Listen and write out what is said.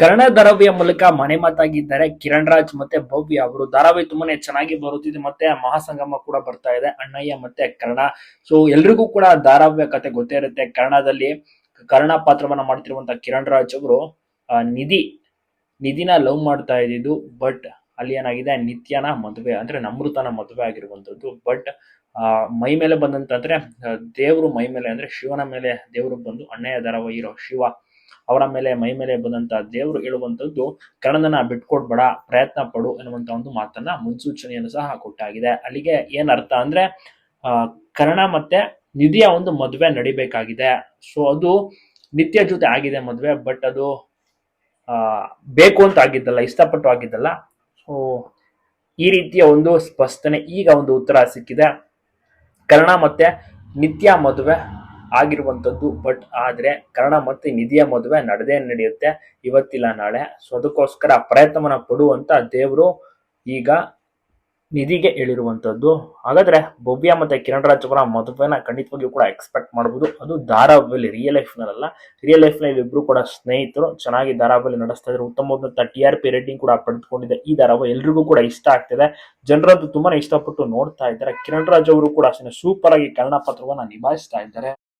ಕರ್ಣ ದರವ್ಯ ಮೂಲಕ ಮನೆ ಮಾತಾಗಿದ್ದಾರೆ ಕಿರಣ್ ರಾಜ್ ಮತ್ತೆ ಭವ್ಯ ಅವರು. ಧಾರಾವಾಹಿ ತುಂಬಾನೇ ಚೆನ್ನಾಗಿ ಬರುತ್ತಿದೆ ಮತ್ತೆ ಮಹಾಸಂಗಮ ಕೂಡ ಬರ್ತಾ ಇದೆ. ಅಣ್ಣಯ್ಯ ಮತ್ತೆ ಕರ್ಣ. ಸೊ ಎಲ್ರಿಗೂ ಕೂಡ ಧಾರಾವ್ಯ ಕತೆ ಗೊತ್ತೇ ಇರುತ್ತೆ. ಕರ್ಣದಲ್ಲಿ ಕರ್ಣ ಪಾತ್ರವನ್ನ ಮಾಡ್ತಿರುವಂತ ಕಿರಣ್ ರಾಜ್ ಅವರು ನಿಧಿ, ನಿಧಿನ ಲವ್ ಮಾಡ್ತಾ ಇದ್ದಿದ್ದು, ಬಟ್ ಅಲ್ಲಿ ಏನಾಗಿದೆ? ನಿತ್ಯನ ಮದುವೆ, ಅಂದ್ರೆ ನಮೃತನ ಮದುವೆ ಆಗಿರುವಂತದ್ದು ಬಟ್, ಆ, ಮೈ ಮೇಲೆ ಬಂದಂತಂದ್ರೆ ದೇವರು ಮೈ ಮೇಲೆ, ಅಂದ್ರೆ ಶಿವನ ಮೇಲೆ ದೇವರು ಬಂದು ಅಣ್ಣಯ್ಯ ಧಾರಾವಾಹಿ ಇರೋ ಶಿವ. ಅವರ ಮೇಲೆ, ಮೈ ಮೇಲೆ ಬಂದಂತ ದೇವರು ಹೇಳುವಂತದ್ದು ಕನ್ನಡನ ಬಿಟ್ಕೊಡ್ಬೇಡ ಪ್ರಯತ್ನ ಪಡು ಎನ್ನುವಂತ ಒಂದು ಮಾತನ್ನ ಮುನ್ಸೂಚನೆಯನ್ನು ಸಹ ಕೊಟ್ಟಾಗಿದೆ. ಅಲ್ಲಿಗೆ ಏನ್ ಅರ್ಥ ಅಂದ್ರೆ ಕರ್ಣ ಮತ್ತೆ ನಿಧಿಯ ಒಂದು ಮದುವೆ ನಡಿಬೇಕಾಗಿದೆ. ಸೊ ಅದು ನಿತ್ಯ ಜೊತೆ ಆಗಿದೆ ಮದುವೆ ಬಟ್ ಅದು ಬೇಕು ಅಂತ ಆಗಿದ್ದಲ್ಲ, ಇಷ್ಟಪಟ್ಟು ಆಗಿದ್ದಲ್ಲ. ಸೊ ಈ ರೀತಿಯ ಒಂದು ಸ್ಪಷ್ಟನೆ, ಈಗ ಒಂದು ಉತ್ತರ ಸಿಕ್ಕಿದೆ. ಕರ್ಣ ಮತ್ತೆ ನಿತ್ಯ ಮದುವೆ ಆಗಿರುವಂತದ್ದು ಬಟ್ ಆದರೆ ಕರ್ಣ ಮತ್ತು ನಿಧಿಯ ಮದುವೆ ನಡೆದೇ ನಡೆಯುತ್ತೆ. ಇವತ್ತಿಲ್ಲ, ನಾಳೆ. ಸೊ ಅದಕ್ಕೋಸ್ಕರ ಪ್ರಯತ್ನವನ್ನು ಪಡುವಂತ ದೇವರು ಈಗ ನಿಧಿಗೆ ಹೇಳಿರುವಂಥದ್ದು. ಹಾಗಾದ್ರೆ ಭವ್ಯ ಮತ್ತೆ ಕಿರಣ್ ರಾಜ್ ಅವರ ಮದುವೆನ ಖಂಡಿತವಾಗಿಯೂ ಕೂಡ ಎಕ್ಸ್ಪೆಕ್ಟ್ ಮಾಡಬಹುದು ಅದು ಧಾರಾವಾಹಿಯಲ್ಲಿ ರಿಯಲ್ ಲೈಫ್ ನಲ್ಲ ರಿಯಲ್ ಲೈಫ್ನಲ್ಲಿ ಇಬ್ರು ಕೂಡ ಸ್ನೇಹಿತರು ಚೆನ್ನಾಗಿ ಧಾರಾವಾಹಿಯಲ್ಲಿ ನಡೆಸ್ತಾ ಇದ್ರು. ಉತ್ತಮವಾದಂತ ಟಿ ಆರ್ ಪಿ ರೇಟಿಂಗ್ ಕೂಡ ಪಡೆದುಕೊಂಡಿದೆ ಈ ಧಾರಾವಾಹಿ ಎಲ್ರಿಗೂ ಕೂಡ ಇಷ್ಟ ಆಗ್ತಿದೆ. ಜನರಂತೂ ತುಂಬಾನೇ ಇಷ್ಟಪಟ್ಟು ನೋಡ್ತಾ ಇದ್ದಾರೆ. ಕಿರಣ್ ರಾಜ್ ಅವರು ಕೂಡ ಅಷ್ಟೇ ಸೂಪರ್ ಆಗಿ ಕನ್ನಡ ಪಾತ್ರವನ್ನ ನಿಭಾಯಿಸ್ತಾ ಇದ್ದಾರೆ.